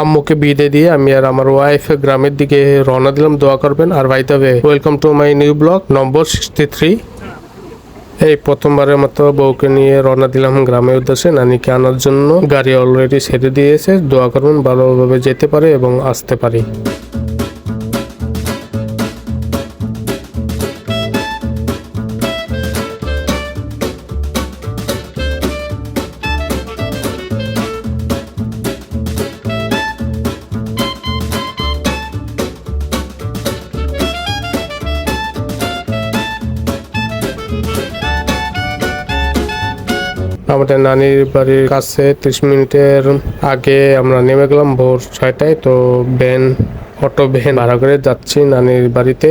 আম্মুকে বিদে দিয়ে আমি আর আমার ওয়াইফ গ্রামের দিকে রওনা দিলাম, দোয়া করবেন। আর ভাই তবে welcome to my new vlog number sixty three এই প্রথমবারের মতো বউকে নিয়ে রওনা দিলাম গ্রামের উদ্দেশ্যে। নানিকে আনার জন্য গাড়ি অলরেডি ছেড়ে দিয়েছে। দোয়া করবেন, ভালোভাবে যেতে পারে এবং আসতে পারি। আমাদের নানির বাড়ির কাছে ত্রিশ মিনিটের আগে আমরা নেমে গেলাম ভোর ছয়টায়। তো ভ্যান, অটো ভ্যান ভাড়া করে যাচ্ছি নানির বাড়িতে।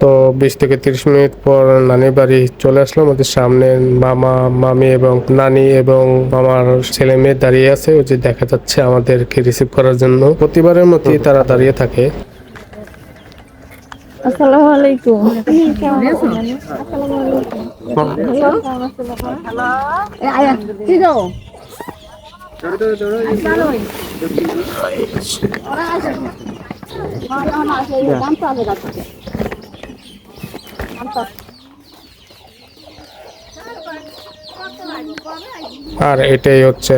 তো বিশ থেকে তিরিশ মিনিট পর নানির বাড়ি চলে আসলাম। আমাদের সামনে মামা, মামি এবং নানি এবং আমার ছেলে মেয়ে দাঁড়িয়ে আছে। ওই যে দেখা যাচ্ছে আমাদেরকে রিসিভ করার জন্য। প্রতিবারের মতোই তারা দাঁড়িয়ে থাকে আসসালামু আলাইকুম কেমন আছেন আসসালামু আলাইকুম হ্যালো এ আয়া আর এটাই হচ্ছে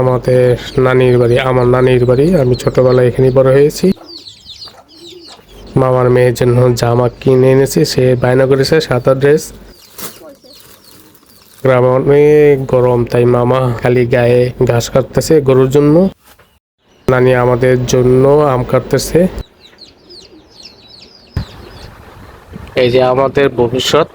আমাদের নানির বাড়ি আমার নানির বাড়ি। আমি ছোটবেলায় এখানে বড় হয়েছি। মামার মেয়ের জন্য জামা কিনে এনেছি, সে বায়না করেছে, সাদা ড্রেস গ্রামে অনেক গরম, তাই মামা খালি গায়ে ঘাস কাটতেছে গরুর জন্য। নানি আমাদের জন্য আম কাটতেছে। এই যে আমাদের ভবিষ্যৎ।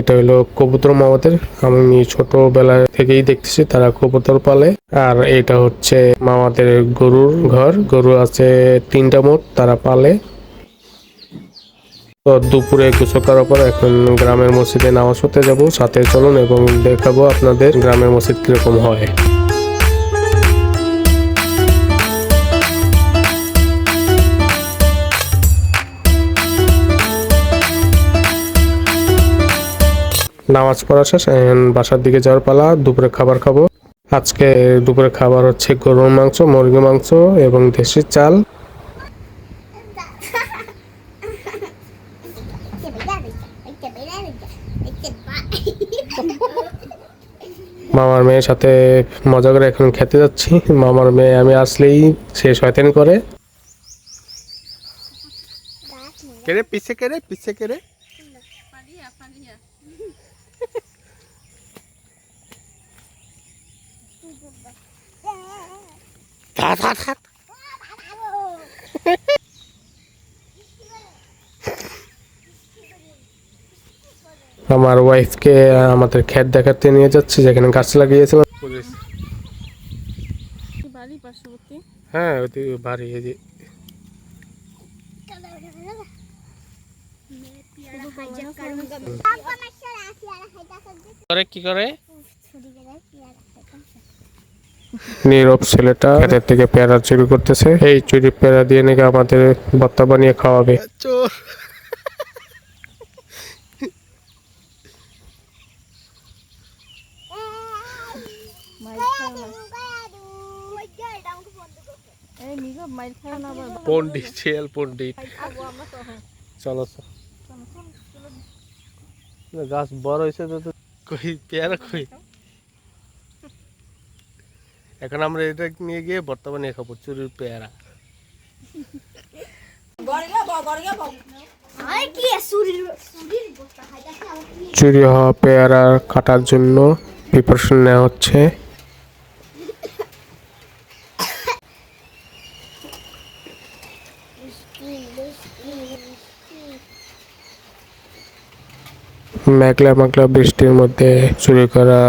এটা হলো কবুতর মামাদের। আমি ছোটবেলা থেকেই দেখতেছি তারা কবুতর পালে। আর এটা হচ্ছে মামাদের গরুর ঘর। গরু আছে তিনটা মোট, তারা পালে। তো দুপুরে গোসল করার পর এখন গ্রামের মসজিদে নামাজ হতে যাব। সাথে চলুন এবং দেখাবো আপনাদের গ্রামের মসজিদ কীরকম হয়। নামাজ পড়া শেষ এখন বাসার দিকে যাওয়ার পালা দুপুরে খাবার খাব। আজকে দুপুরে খাবার হচ্ছে গরুর মাংস মুরগি মাংস এবং দেশি চাল। মামার মেয়ের সাথে মজা করে এখন খেতে যাচ্ছি। মামার মেয়ে আমি আসলেই সে শয়তানি করে। কেরে পিছে কেরে পিছে কেরে? থাক থাক থাক। আমার ওয়াইফকে আমাদের ক্ষেত দেখাতে নিয়ে যাচ্ছি যেখানে গাছ লাগিয়েছিলাম হ্যাঁ ওই বাড়ি এই যে। করে কি করে? নীরব ছেলেটা ক্ষেতের থেকে পেয়ারা চুরি করতেছে। এই চুরি পেয়ারা দিয়ে নাকি আমাদের ভত্তা বানিয়ে খাওয়াবে। চোর পন্ডিত ছেল পন্ডিত খাব আমরা তখন চলো। গাছ বড় হয়েছে তো তো। কই পেয়ারা কই? এখন আমরা এটা নিয়ে গিয়ে বর্তমানে খাব চুরির পেয়ারা। চুরি হওয়া পেয়ারা কাটার জন্য প্রিপারেশন নেওয়া হচ্ছে। মেঘলা মেঘলা বৃষ্টির মধ্যে চুরি করা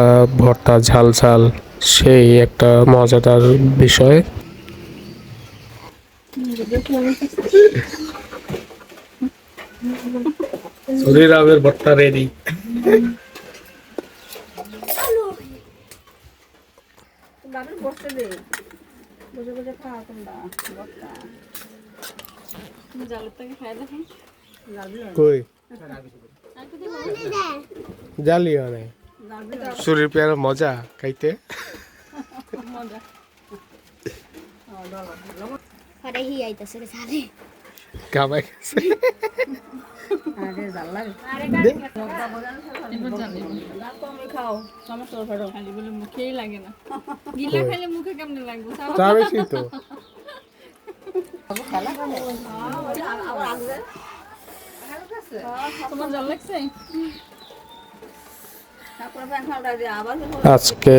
ভর্তা ঝাল ঝাল সেই একটা মজাদার বিষয়। চুরির আমের ভর্তা রেডি কই? জালি অনেক শরীর পেয়ার মজা খাইতে? ঘরে হি আইতাছে রে সালে কামাই গেছে খালি বলে মুখেই লাগে না। গিলা খেলে মুখে কেমনে লাগবে? তো তোমার জল লাগছে? আজকে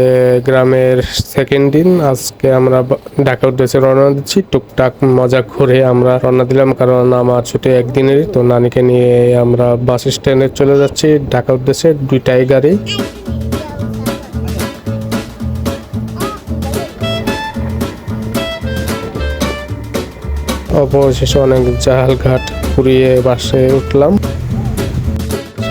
গ্রামের সেকেন্ড দিন। আজকে আমরা বা- ঢাকা উদ্দেশ্যে রওনা দিচ্ছি। টুকটাক মজা করে আমরা রওনা দিলাম, কারণ আমার ছুটি একদিনেরই, তো নানিকে নিয়ে আমরা বাস স্ট্যান্ডে চলে যাচ্ছি ঢাকা উদ্দেশ্যে দুইটাই গাড়ি। অবশেষে অনেক জাল ঘাট বাসে উঠলাম।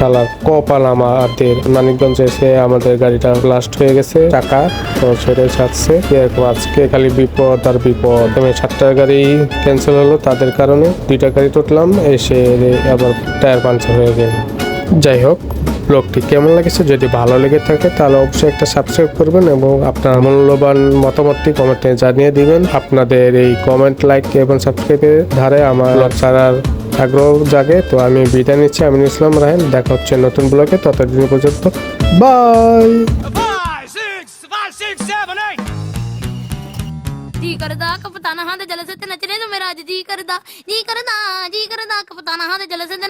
শালা কপাল আমাদের। মানিকগঞ্জে এসে আমাদের গাড়িটা ব্লাস্ট হয়ে গেছে। টাকা তো ছেড়ে যাচ্ছে এরকম আজকে খালি বিপদ আর বিপদ। আমি সাতটার গাড়ি ক্যান্সেল হলো তাদের কারণে। দুইটা গাড়ি উঠলাম এসে আবার টায়ার পাঞ্চার হয়ে গেল। যাই হোক, ব্লগটি কেমন লেগেছে? যদি ভালো লেগে থাকে তাহলে অবশ্যই একটা সাবস্ক্রাইব করবেন এবং আপনার মূল্যবান মতামতটি কমেন্টে জানিয়ে দিবেন। আপনাদের এই কমেন্ট লাইক এবং সাবস্ক্রাইবের ধারে আমার ছাড়ার আগ্রহ জাগে তো আমি বিদায় নিচ্ছি আমি ইসলাম রাহেন দেখা হচ্ছে নতুন ব্লগে ততদিন পর্যন্ত bye Five, six, five, six, seven, eight. ਜੀ ਕਰਦਾ ਕਪਤਾਨਾ ਹਾਂ ਦੇ ਜਲਸੇ ਤੇ ਨੱਚਣੇ ਨੂੰ ਮੇਰਾ ਅੱਜ ਜੀ ਕਰਦਾ ਜੀ ਕਰਦਾ ਜੀ ਕਰਦਾ ਕਪਤਾਨਾ ਹਾਂ ਦੇ ਜਲਸੇ ਤੇ